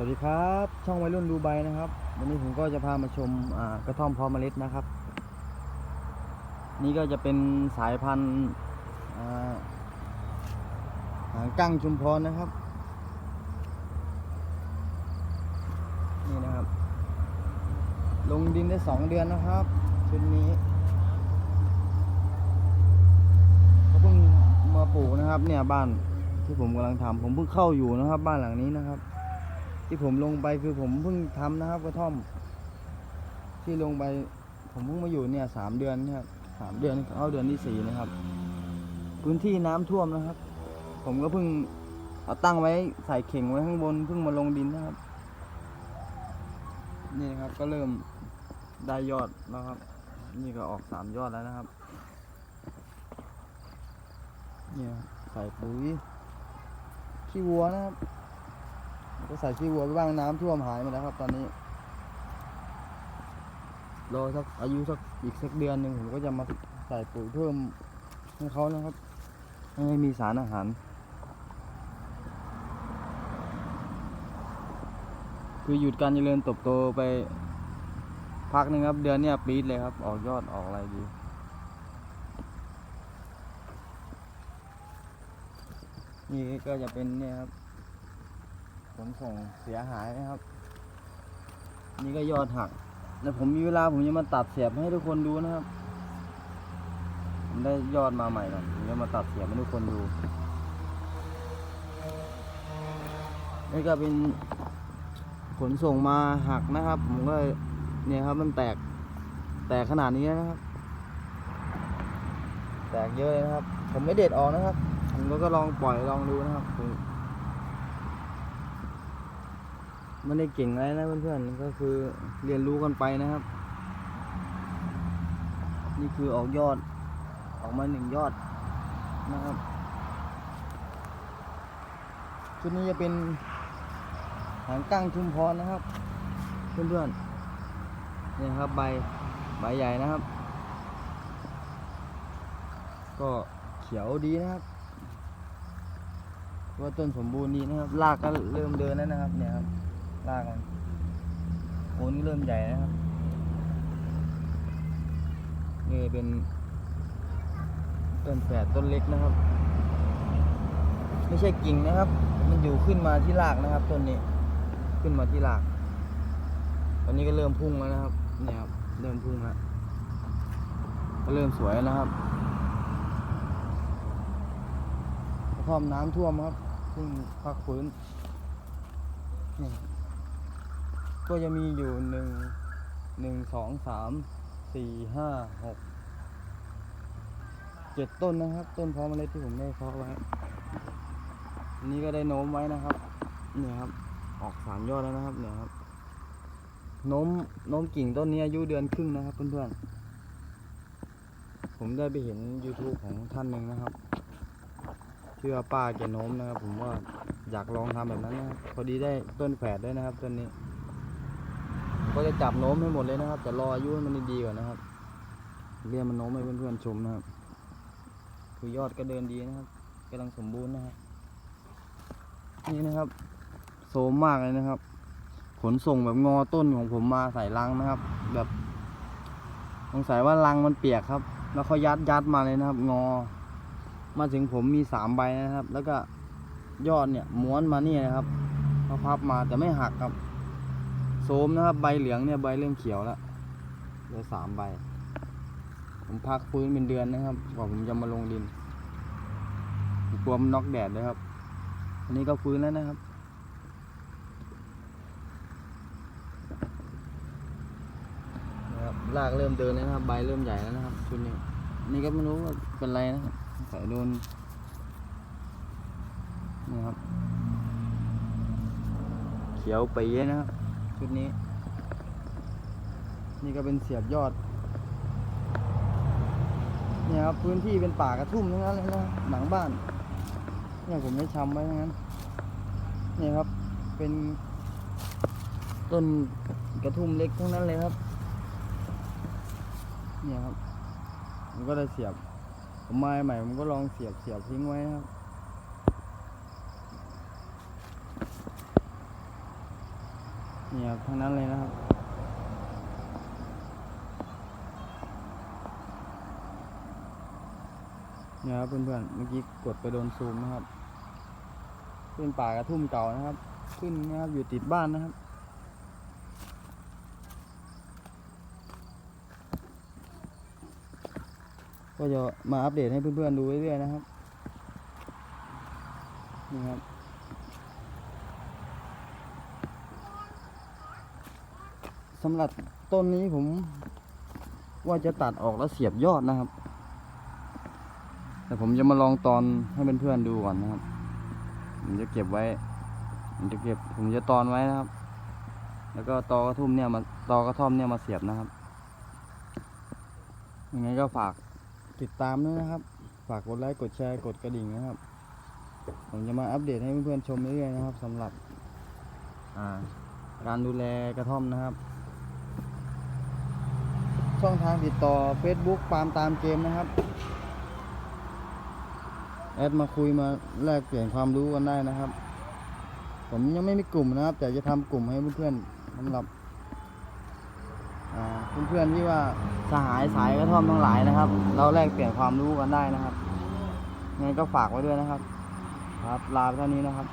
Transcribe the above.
สวัสดีครับ ช่องวัยรุ่นดูใบนะครับ วันนี้ผมก็จะพามาชมกระท่อมพาะเมล็ดนะครับ นี่ก็จะเป็นสายพันธุ์หางกั้งชุมพรนะครับ นี่นะครับ ลงดินได้สองเดือนนะครับชุดนี้ก็เพิ่งมาปลูกนะครับ เนี่ยบ้านที่ผมกำลังทำผมเพิ่งเข้าอยู่นะครับ บ้านหลังนี้นะครับ ที่ผมลงไปคือผมเพิ่งทำนะครับกระท่อม ที่ลงไปผมเพิ่งมาอยู่เนี่ยสามเดือนนะครับสามเดือนเข้าเดือนที่สี่นะครับ พื้นที่น้ำท่วมนะครับ ผมก็เพิ่งเอาตั้งไว้ใส่เข่งไว้ข้างบนเพิ่งมาลงดินนะครับ นี่นะครับก็เริ่มได้ยอดแล้วครับ นี่ก็ออกสามยอดแล้วนะครับเนี่ยใส่ปุ๋ยขี้วัวนะครับ ก็ใส่ขี้วัวไปบ้างน้ำท่วมหายหมดแล้วครับ ตอนนี้รอสักอายุสักอีกสักเดือนหนึ่งผมก็จะมาใส่ปุ๋ยเพิ่มให้เขานะครับ ให้มีสารอาหาร คือหยุดการเจริญเติบโตไปพักหนึ่งครับ เดือนเนี้ยปีดเลยครับ ออกยอดออกอะไรดีนี่ก็จะเป็นเนี่ยครับ ขนส่งเสียหายนะครับ นี่ก็ยอดหักแล้วผมมีเวลาผมจะมาตัดเสียบให้ทุกคนดูนะครับ ผมได้ยอดมาใหม่แล้วผมจะมาตัดเสียบให้ทุกคนดู นี่ก็เป็นขนส่งมาหักนะครับ ผมก็เนี่ยครับมันแตกแตกขนาดนี้นะครับ แตกเยอะเลยนะครับ ผมไม่เด็ดออกนะครับ ผมก็ลองปล่อยลองดูนะครับผม ไม่ได้เก่งอะไรนะเพื่อนๆก็คือเรียนรู้กันไปนะครับ นี่คือออกยอด ออกมาหนึ่งยอดนะครับชุดนี้จะเป็นหางกั้งชุมพรนะครับ เพื่อนๆนี่ครับใบใบใหญ่นะครับ ก็เขียวดีนะครับว่าต้นสมบูรณ์ดีนะครับรากก็เริ่มเดินแล้วนะครับเนี่ยครับ รากมันโคนเริ่มใหญ่นะครับนี่เป็นต้นแฝดต้นเล็กนะครับ ไม่ใช่กิ่งนะครับ มันอยู่ขึ้นมาที่รากนะครับต้นนี้ ขึ้นมาที่ราก ตอนนี้ก็เริ่มพุ่งแล้วนะครับเนี่ยครับเริ่มพุ่งแล้วก็เริ่มสวยแล้วนะครับกระท่อมน้ำท่วมครับเพิ่งพักฟื้นนี่ ก็จะมีอยู่หนึ่งหนึ่งสองสามสี่ห้าหกเจ็ดต้นนะครับ ต้นเพาะเมล็ดที่ผมได้เพาะไว้อันนี้ก็ได้โน้มไว้นะครับเนี่ยครับ ออกสามยอดแล้วนะครับเนี่ยครับโน้มโน้มกิ่งต้นนี้อายุเดือนครึ่งนะครับเพื่อนๆผมได้ไปเห็น YouTube ของท่านหนึ่งนะครับชื่อป้าแกโน้มนะครับ ผมว่าอยากลองทำแบบนั้นนะครับพอดีได้ต้นแฝดด้วยนะครับต้นนี้ ก็จะจับโน้มให้หมดเลยนะครับ แต่รออายุมันดีก่อนนะครับเรียกมันโน้มให้เพื่อนๆชมนะครับ คือยอดก็เดินดีนะครับกำลังสมบูรณ์นะครับ นี่นะครับโซมมากเลยนะครับ ขนส่งแบบงอต้นของผมมาใส่ลังนะครับ แบบสงสัยว่าลังมันเปียกครับ แล้วเขายัดยัดมาเลยนะครับ งอ มาถึงผมมีสามใบนะครับ แล้วก็ยอดเนี่ยม้วนมานี่นะครับเขาพับมาแต่ไม่หักครับ โสมนะครับ ใบเหลืองเนี่ยใบเริ่มเขียวแล้วเหลือสามใบ ผมพักฟื้นเป็นเดือนนะครับกว่าผมจะมาลงดินกลัวมันน็อกแดดเลยครับ อันนี้ก็ฟื้นแล้วนะครับนะครับรากเริ่มเดินแล้วนะครับ ใบเริ่มใหญ่แล้วนะครับชุดนี้นี่ก็ไม่รู้ว่าเป็นไรนะครับใส่โดนนี่ครับ เขียวไปีเลยนะครับ ชุดนี้ นี่ก็เป็นเสียบยอด เนี่ยครับพื้นที่เป็นป่ากระทุ่มทั้งนั้นเลยนะหลังบ้าน เนี่ยผมได้ชำไว้ทั้งนั้น เนี่ยครับเป็นต้นกระทุ่มเล็กทั้งนั้นเลยครับ เนี่ยครับผมก็ได้เสียบผมมาใหม่ผมก็ลองเสียบเสียบทิ้งไว้ครับ นี่ครับทั้งนั้นเลยนะครับ เนี่ยครับเพื่อนๆ เมื่อกี้กดไปโดนซูมนะครับ เป็นป่ากระทุ่มเก่านะครับ ขึ้นนะครับอยู่ติดบ้านนะครับก็จะมาอัปเดตให้เพื่อนๆดูเรื่อยๆนะครับนี่ครับ สำหรับต้นนี้ผมว่าจะตัดออกแล้วเสียบยอดนะครับ แต่ผมจะมาลองตอนให้เพื่อนๆดูก่อนนะครับ ผมจะเก็บไว้ ผมจะเก็บ ผมจะตอนไว้นะครับ แล้วก็ตอกระทุ่มเนี่ยมาตอกระท่อมเนี่ยมาเสียบนะครับ ยังไงก็ฝากติดตามด้วยนะครับ ฝากกดไลค์กดแชร์กดกระดิ่งนะครับ ผมจะมาอัปเดตให้เพื่อนๆชมเรื่อยๆนะครับสำหรับการดูแลกระท่อมนะครับ ช่องทางติดต่อ Facebook ปามตามเกมนะครับ แอดมาคุยมาแลกเปลี่ยนความรู้กันได้นะครับ ผมยังไม่มีกลุ่มนะครับ แต่จะทำกลุ่มให้เพื่อนๆสำหรับเพื่อนๆที่ว่าสหายสายกระท่อมทั้งหลายนะครับ เราแลกเปลี่ยนความรู้กันได้นะครับยังไงก็ฝากไว้ด้วยนะครับ ครับลาไปเท่านี้นะครับ